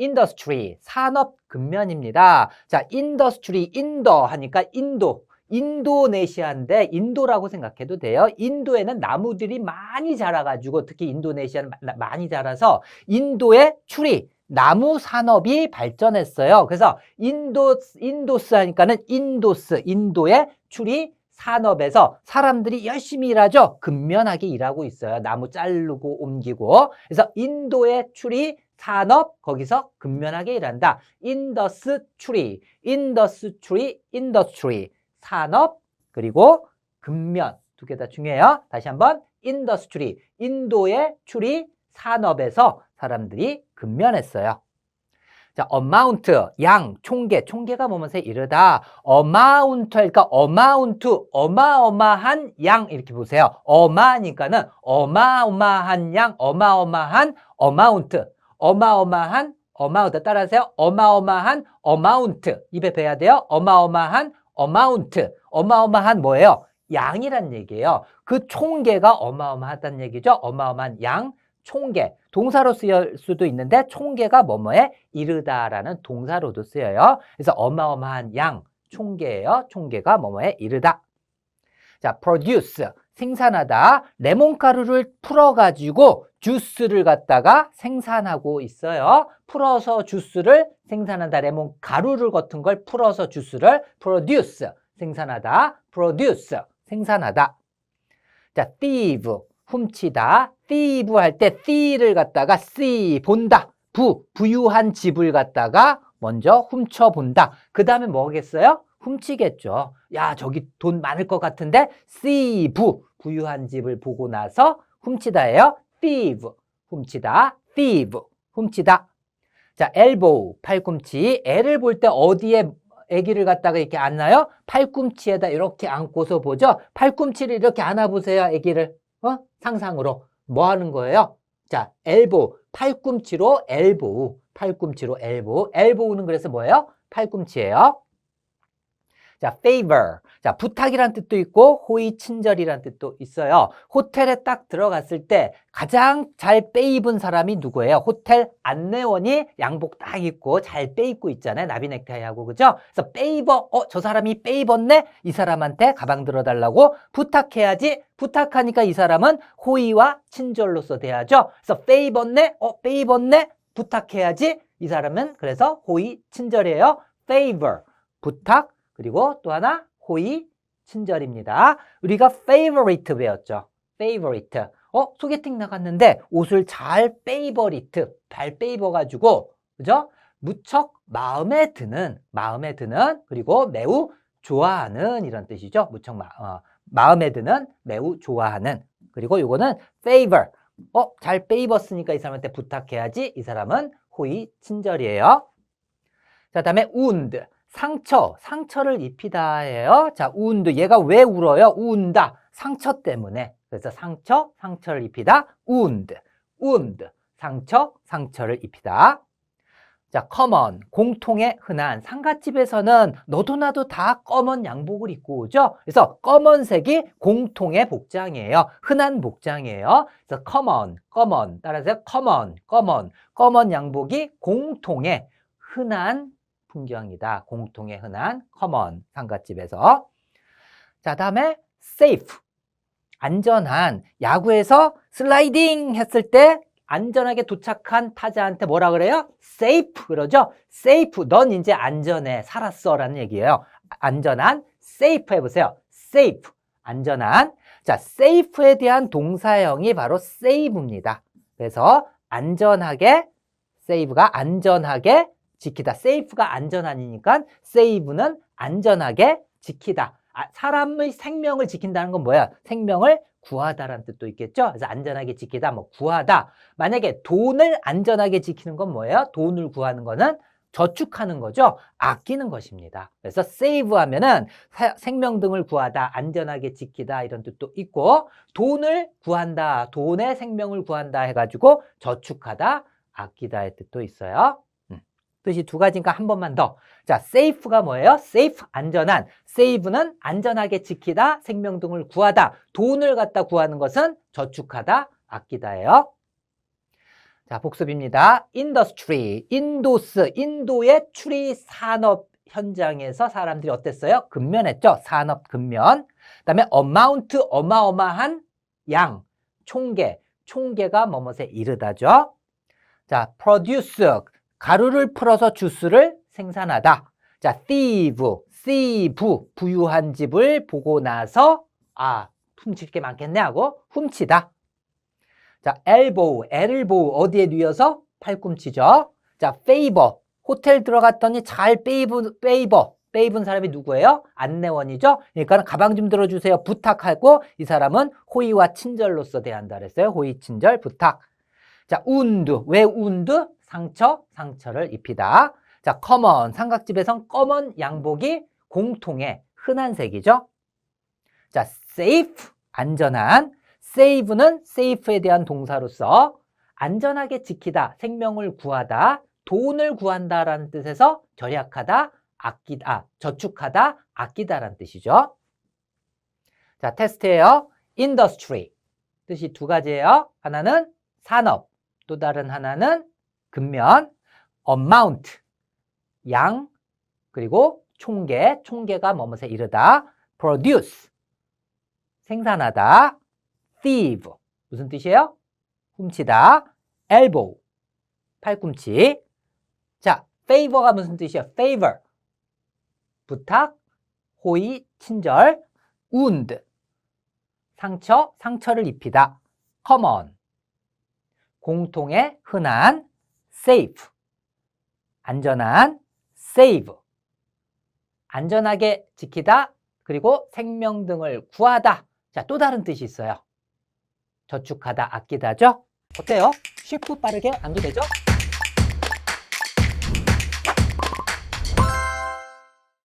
industry, 산업 근면입니다. 자, industry, 인도 하니까 인도. 인도네시아인데 인도라고 생각해도 돼요. 인도에는 나무들이 많이 자라가지고 특히 인도네시아는 마- 많이 자라서 인도의 추리, 나무 산업이 발전했어요. 그래서 인도, 인도스 하니까는 인도스, 인도의 추리 산업에서 사람들이 열심히 일하죠. 근면하게 일하고 있어요. 나무 자르고 옮기고. 그래서 인도의 추리 산업 거기서 근면하게 일한다. 인더스 추리, 인더스 추리, 인더스트리 산업 그리고 근면 두 개 다 중요해요. 다시 한번 인더스트리 인도의 추리 산업에서 사람들이 근면했어요. 자, amount 양 총계 총계가 뭐면서 이르다 amount 그러니까 amount 어마어마한 양 이렇게 보세요. 어마니까는 어마어마한 양 어마어마한 amount 어마어마한 amount 따라하세요. 어마어마한 amount 입에 배야 돼요. 어마어마한 amount 어마어마한 뭐예요? 양이란 얘기예요. 그 총계가 어마어마하다는 얘기죠. 어마어마한 양 총계 동사로 쓰일 수도 있는데 총계가 뭐뭐에 이르다라는 동사로도 쓰여요. 그래서 어마어마한 양 총계예요. 총계가 뭐뭐에 이르다. 자, produce 생산하다. 레몬가루를 풀어가지고 주스를 갖다가 생산하고 있어요. 풀어서 주스를 생산한다. 레몬 가루를 같은 걸 풀어서 주스를 produce 생산하다. produce 생산하다. 자, thieve 훔치다. thieve 할 때 thie를 갖다가 see 본다. 부 부유한 집을 갖다가 먼저 훔쳐 본다. 그 다음에 뭐겠어요? 훔치겠죠. 야, 저기 돈 많을 것 같은데 see 부 부유한 집을 보고 나서 훔치다예요. thieve 훔치다. thieve 훔치다. 자, elbow 팔꿈치. 애를 볼 때 어디에 아기를 갖다가 이렇게 안나요? 팔꿈치에다 이렇게 안고서 보죠. 팔꿈치를 이렇게 안아보세요, 아기를. 어? 상상으로. 뭐 하는 거예요? 자, 엘보, 팔꿈치로 엘보, 팔꿈치로 엘보. 엘보는 그래서 뭐예요? 팔꿈치예요. 자, favor. 자, 부탁이란 뜻도 있고 호의 친절이란 뜻도 있어요. 호텔에 딱 들어갔을 때 가장 잘 빼입은 사람이 누구예요? 호텔 안내원이 양복 딱 입고 잘 빼입고 있잖아요. 나비 넥타이하고 그죠? 그래서 빼입어. 어, 저 사람이 빼입었네. 이 사람한테 가방 들어 달라고 부탁해야지. 부탁하니까 이 사람은 호의와 친절로서 돼야죠. 그래서 빼입었네. 어, 빼입었네. 부탁해야지. 이 사람은 그래서 호의 친절이에요. favor. 부탁. 그리고 또 하나 호의 친절입니다. 우리가 favorite 배웠죠. favorite. 어, 소개팅 나갔는데 옷을 잘 페이버리트, 잘 빼입어 가지고, 그죠? 무척 마음에 드는, 마음에 드는, 그리고 매우 좋아하는 이런 뜻이죠. 무척 마, 어, 마음에 드는, 매우 좋아하는. 그리고 요거는 favor. 어, 잘 빼입었으니까 이 사람한테 부탁해야지. 이 사람은 호의 친절이에요. 자, 다음에 wound. 상처, 상처를 입히다예요. 자, wound. 얘가 왜 울어요? 운다. 상처 때문에. 그래서 상처, 상처를 입히다. wound. wound. 상처, 상처를 입히다. 자, common. 공통의 흔한 상갓집에서는 너도 나도 다 검은 양복을 입고 오죠. 그래서 검은색이 공통의 복장이에요. 흔한 복장이에요. 그래서 common, common. 따라서 common, common. 검은 양복이 공통의 흔한 풍경이다. 공통의 흔한 common 상갓집에서. 자, 다음에 safe. 안전한 야구에서 슬라이딩 했을 때 안전하게 도착한 타자한테 뭐라 그래요? safe 그러죠? safe. 넌 이제 안전해. 살았어라는 얘기예요. 안전한 safe 해보세요. safe. 안전한. 자, safe에 대한 동사형이 바로 save입니다. 그래서 안전하게 save가 안전하게 지키다. safe가 안전하니까 save는 안전하게 지키다. 아, 사람의 생명을 지킨다는 건 뭐야? 생명을 구하다라는 뜻도 있겠죠? 그래서 안전하게 지키다, 뭐 구하다. 만약에 돈을 안전하게 지키는 건 뭐예요? 돈을 구하는 거는 저축하는 거죠. 아끼는 것입니다. 그래서 save 하면은 사- 생명 등을 구하다, 안전하게 지키다 이런 뜻도 있고 돈을 구한다, 돈의 생명을 구한다 해가지고 저축하다, 아끼다의 뜻도 있어요. 음, 뜻이 두 가지니까 한 번만 더. 자, safe가 뭐예요? safe, 안전한. save는 안전하게 지키다, 생명 등을 구하다. 돈을 갖다 구하는 것은 저축하다, 아끼다예요. 자, 복습입니다. industry, 인도스, 인도의 추리 산업 현장에서 사람들이 어땠어요? 근면했죠? 산업 근면. 그다음에 amount, 어마어마한 양, 총계, 총계가 뭐뭇에 이르다죠. 자, produce, 가루를 풀어서 주스를 생산하다. 자, thieve, thieve, 부유한 집을 보고 나서 아, 훔칠 게 많겠네 하고 훔치다. 자, elbow, elbow 어디에 뉘어서 팔꿈치죠. 자, favor, 호텔 들어갔더니 잘 페이브, 페이버, 페이브는 사람이 누구예요? 안내원이죠. 그러니까 가방 좀 들어주세요. 부탁하고 이 사람은 호의와 친절로서 대한다 그랬어요. 호의, 친절, 부탁. 자, 운드, 왜 운드? 상처, 상처를 입히다. 자, common, 삼각집에선 검은 양복이 공통의 흔한 색이죠. 자, safe, 안전한. save는 safe에 대한 동사로서 안전하게 지키다, 생명을 구하다, 돈을 구한다라는 뜻에서 절약하다, 아끼다, 아, 저축하다, 아끼다라는 뜻이죠. 자, 테스트예요. industry. 뜻이 두 가지예요. 하나는 산업, 또 다른 하나는 근면, amount, 양, 그리고 총계, 총계가 뭐뭇에 이르다, produce, 생산하다, thieve, 무슨 뜻이에요? 훔치다, elbow, 팔꿈치. 자, favor가 무슨 뜻이에요? favor, 부탁, 호의, 친절, wound, 상처, 상처를 입히다, common, 공통의 흔한, safe, 안전한, save, 안전하게 지키다, 그리고 생명 등을 구하다. 자, 또 다른 뜻이 있어요. 저축하다, 아끼다죠? 어때요? 쉽고 빠르게 암기되죠?